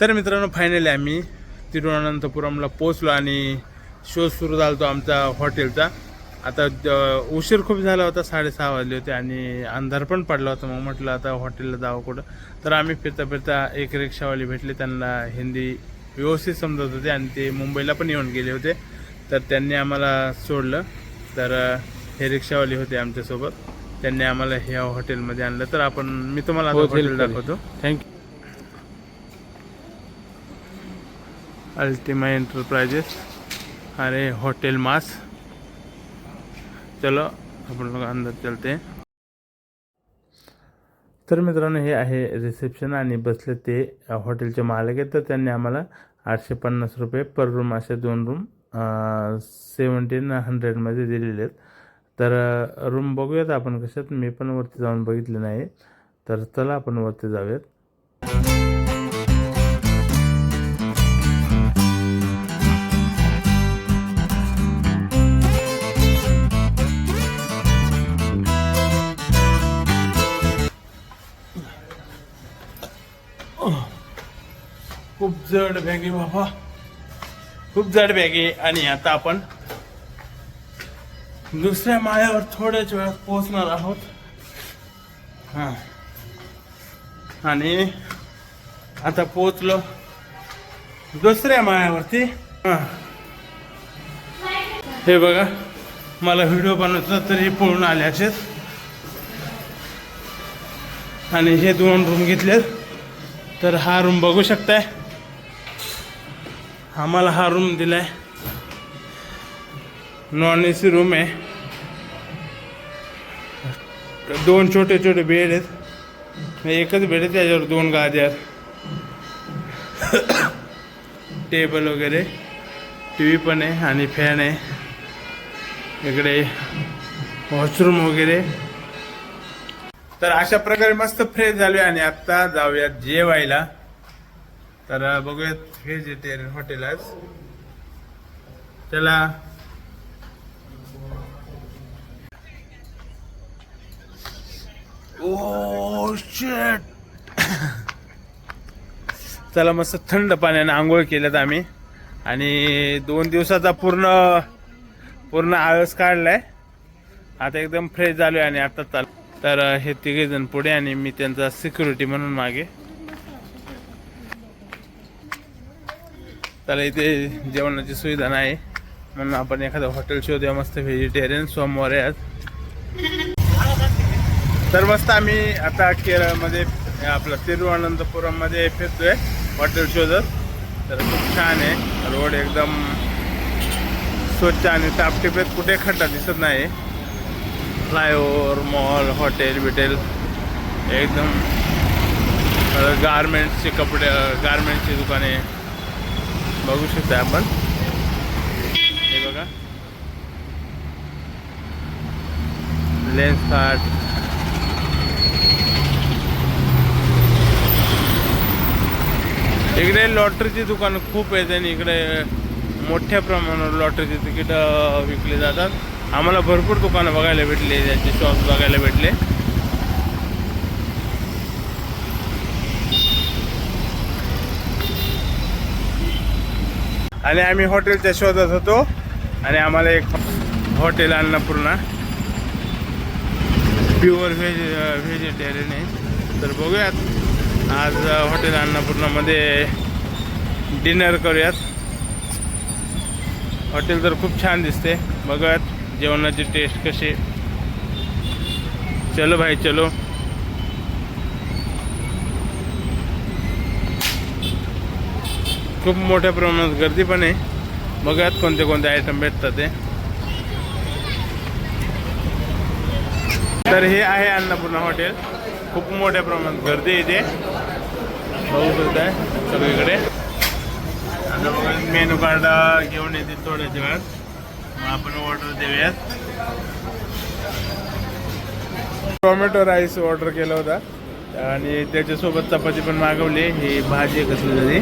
तर मित्रांनो फायनली आम्ही तिरुवनंतपुरमला पोचलो आणि शो सुरू झाला होतो आमचा हॉटेलचा आता उशीर खूप झाला होता साडेसहा वाजले होते आणि अंधार पण पडला होता. मग म्हटलं आता हॉटेलला जावं कुठं. तर आम्ही फिरता फिरता एक रिक्षावाले भेटले त्यांना हिंदी व्यवस्थित समजत होते आणि ते मुंबईला पण येऊन गेले होते. तर त्यांनी आम्हाला सोडलं. तर हे रिक्षावाले होते आमच्यासोबत. त्यांनी आम्हाला ह्या हॉटेलमध्ये आणलं. तर आपण मी तुम्हाला हॉटेल. दाखवतो. थँक्यू अल्टिमा एंटरप्राइजेस अरे होटल मास चलो आपण लोग अंदर चलते हैं. तर मित्रांनो हे आहे रिसेप्शन आणि बसले ते हॉटेलचे मालक आहेत. तर त्यांनी आम्हाला आठशे पन्नास रुपये पर रूम असे दोन रूम सेवन्टीन हंड्रेडमध्ये दिलेले आहेत. तर रूम बघूयात आपण कशात. मी पण वरती जाऊन बघितले नाही. तर चला आपण वरती जाऊयात. खूप जड बॅग आहे बाबा. खूप जड बॅग आहे आणि आता आपण दुसऱ्या माळ्यावर थोड्याच वेळात पोहोचणार आहोत. हा. आणि आता पोहोचलो दुसऱ्या माळ्यावरती हां. हे बघा मला व्हिडिओ बनवतो तरी पळून आले असेच आणि हे दोन रूम घेतलेत. तर हा रूम बघू शकताय. आम्हाला हा रूम दिलाय. नॉन ए सी रूम आहे. दोन छोटे छोटे बेड आहेत. एकच बेड आहे त्याच्यावर दोन गाद्या टेबल वगैरे. टी व्ही पण आहे आणि फॅन आहे. इकडे वॉशरूम वगैरे. तर अशा प्रकारे मस्त फ्रेश झालोय आणि आता जाऊयात जेवायला. तर बघूयात व्हेजिटेरियन हॉटेल आज. चला. ओ शेट चला मस्त थंड पाण्याने आंघोळ केल्यात आम्ही. आणि दोन दिवसाचा पूर्ण पूर्ण आळस काढलाय. आता एकदम फ्रेश झालोय आणि आता चाल तर हे तिघेजण पुढे आणि मी त्यांचा सिक्युरिटी म्हणून मागे. तर इथे जेवणाची सुविधा नाही. म्हणून आपण एखादं हॉटेल शोधूया. मस्त व्हेजिटेरियन सोमवार आहेत आज. तर मस्त आम्ही आता केरळमध्ये आपलं तिरुवनंतपुरममध्ये फिरतोय हॉटेल शोधत. तर खूप छान आहे. रोड एकदम स्वच्छ आणि टापटिपेत कुठे खड्डा दिसत नाही. फ्लायओव्हर मॉल हॉटेल बिटेल एकदम गारमेंट्सचे कपडे गारमेंटची दुकाने बघू शकता आपण. हे बघा. लेन्स कार्ट इकडे लॉटरीची दुकानं खूप आहेत आणि इकडे मोठ्या प्रमाणावर लॉटरीची तिकीट विकली जातात. आम्हाला भरपूर दुकानं बघायला भेटले त्याचे शॉप बघायला भेटले. आणि आम्ही हॉटेलच्या शोधात होतो. आणि आम्हाला एक hotel Annapurna pure veg vegetarian आहे. तर बघूयात. आज हॉटेल अन्नपूर्णामध्ये डिनर करूयात. हॉटेल तर खूप छान दिसते. बघूयात. जेवणाची टेस्ट कशी चलो भाई चलो. खूप मोठ्या प्रमाणात गर्दी पण आहे. बघात कोणते कोणते आयटम भेटतात ते. तर हे आहे अन्नपूर्णा हॉटेल खूप मोठ्या प्रमाणात गर्दी येते इथे. बघू शकताय सगळीकडे. आता मेनू कार्ड घेऊन येते थोड्याच्या वेळात. आपण ऑर्डर देऊयात. टोमॅटो राईस ऑर्डर केला होता. आणि त्याच्यासोबत चपाती पण मागवली. ही भाजी आहे कसली तरी.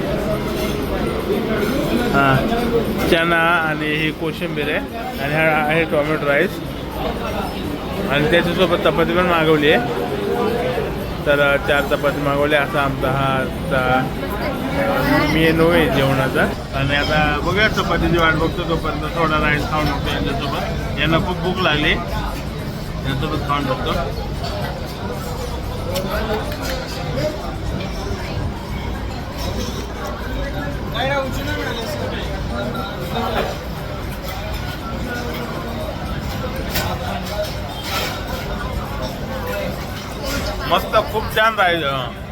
हां चना आणि ही कोशिंबीर आहे. आणि हा आहे टोमॅटो राईस आणि त्याच्यासोबत चपाती पण मागवली आहे. तर चार चपाती मागवली. असा आमचा हा मी मेनू आहे जेवणाचा. आणि आता बघूया चपातीची वाट बघतो तोपर्यंत थोडा राईस खाऊन बघतो यांच्यासोबत. यांना खूप भूक लागली. यांच्यासोबत खाऊन बघतो. मस्त खूप छान राहिलं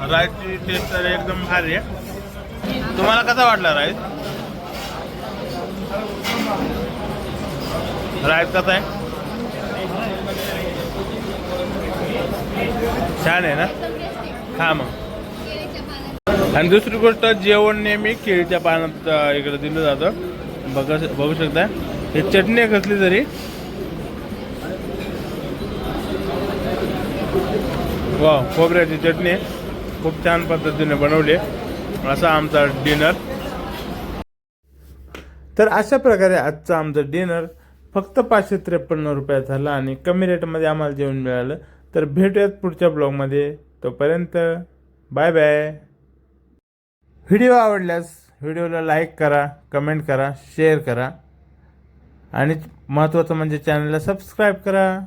राईसची टेस्ट तर एकदम भारी आहे. तुम्हाला कसा वाटला राईस? राईस कसा आहे? छान आहे ना? हा मग. आणि दुसरी गोष्ट जेवण नेहमी केळीच्या पानात इकडे दिलं जातं. बघा बघू शकता. हे चटणी आहे कसली तरी. वा खोबऱ्याची चटणी खूप छान पद्धतीने बनवले असा आमचा डिनर. तर अशा प्रकारे आजचा आमचं डिनर फक्त पाचशे त्रेपन्न रुपयात झाला आणि कमी रेटमध्ये आम्हाला जेवण मिळालं. तर भेटूयात पुढच्या ब्लॉगमध्ये. तोपर्यंत बाय बाय. व्हिडिओ आवडल्यास व्हिडिओला लाईक करा कमेंट करा शेअर करा. आणि महत्त्वाचं म्हणजे चॅनलला सबस्क्राईब करा.